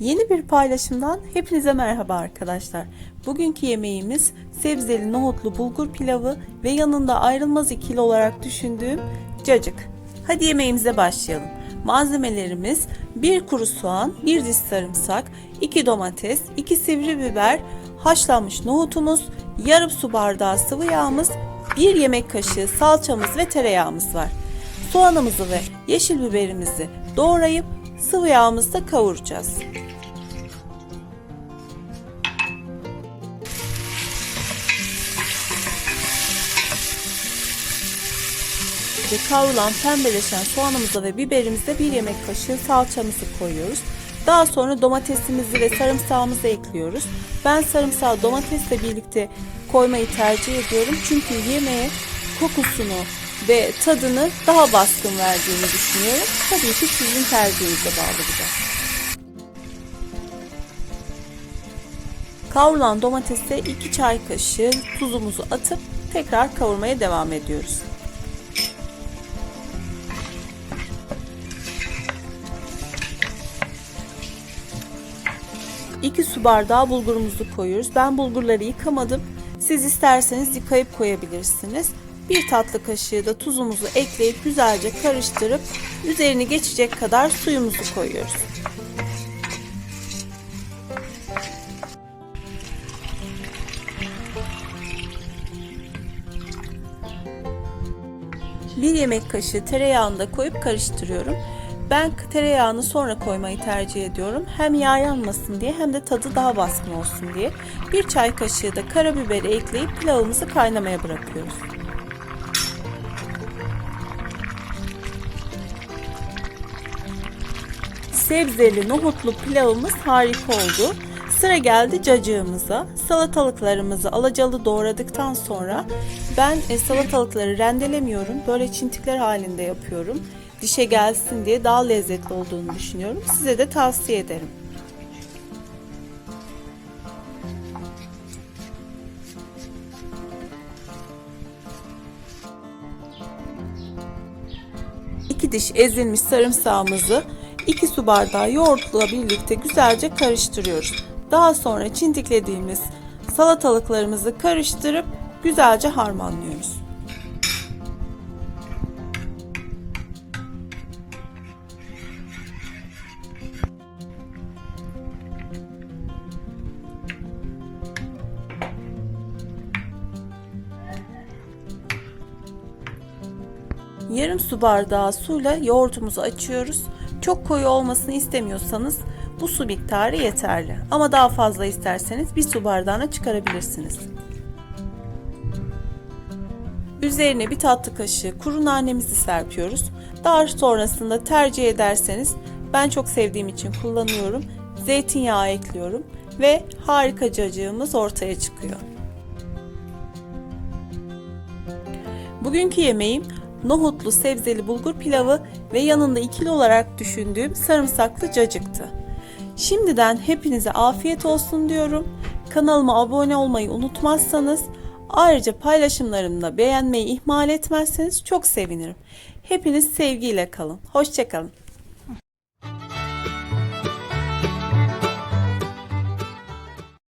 Yeni bir paylaşımdan hepinize merhaba arkadaşlar. Bugünkü yemeğimiz sebzeli nohutlu bulgur pilavı ve yanında ayrılmaz ikili olarak düşündüğüm cacık. Hadi yemeğimize başlayalım. Malzemelerimiz 1 kuru soğan, 1 diş sarımsak, 2 domates, 2 sivri biber, haşlanmış nohutumuz, yarım su bardağı sıvı yağımız, 1 yemek kaşığı salçamız ve tereyağımız var. Soğanımızı ve yeşil biberimizi doğrayıp sıvı yağımızda kavuracağız. ve kavrulan pembeleşen soğanımıza ve biberimize bir yemek kaşığı salçamızı koyuyoruz. Daha sonra domatesimizi ve sarımsağımızı ekliyoruz. Ben sarımsağı domatesle birlikte koymayı tercih ediyorum. Çünkü yemeğe kokusunu ve tadını daha baskın verdiğini düşünüyorum. Tabii ki sizin tercihinize bağlı bu da. Kavrulan domatese 2 çay kaşığı tuzumuzu atıp tekrar kavurmaya devam ediyoruz. 2 su bardağı bulgurumuzu koyuyoruz. Ben bulgurları yıkamadım. Siz isterseniz yıkayıp koyabilirsiniz. Bir tatlı kaşığı da tuzumuzu ekleyip güzelce karıştırıp üzerini geçecek kadar suyumuzu koyuyoruz. Bir yemek kaşığı tereyağını da koyup karıştırıyorum. Ben tereyağını sonra koymayı tercih ediyorum. Hem yağ yanmasın diye hem de tadı daha baskın olsun diye. Bir çay kaşığı da karabiberi ekleyip pilavımızı kaynamaya bırakıyoruz. Sebzeli nohutlu pilavımız harika oldu. Sıra geldi cacığımıza. Salatalıklarımızı alacalı doğradıktan sonra ben e, salatalıkları rendelemiyorum. Böyle çintikler halinde yapıyorum. Dişe gelsin diye daha lezzetli olduğunu düşünüyorum. Size de tavsiye ederim. İki diş ezilmiş sarımsağımızı 2 su bardağı yoğurtla birlikte güzelce karıştırıyoruz. Daha sonra çintiklediğimiz salatalıklarımızı karıştırıp güzelce harmanlıyoruz. Yarım su bardağı suyla yoğurtumuzu açıyoruz. Çok koyu olmasını istemiyorsanız bu su miktarı yeterli. Ama daha fazla isterseniz bir su bardağına çıkarabilirsiniz. Üzerine bir tatlı kaşığı kuru nanemizi serpiyoruz. Daha sonrasında tercih ederseniz ben çok sevdiğim için kullanıyorum. Zeytinyağı ekliyorum ve harika cacığımız ortaya çıkıyor. Bugünkü yemeğim nohutlu sebzeli bulgur pilavı ve yanında ikili olarak düşündüğüm sarımsaklı cacıktı. Şimdiden hepinize afiyet olsun diyorum. Kanalıma abone olmayı unutmazsanız ayrıca paylaşımlarımda beğenmeyi ihmal etmezseniz çok sevinirim. Hepiniz sevgiyle kalın. Hoşçakalın.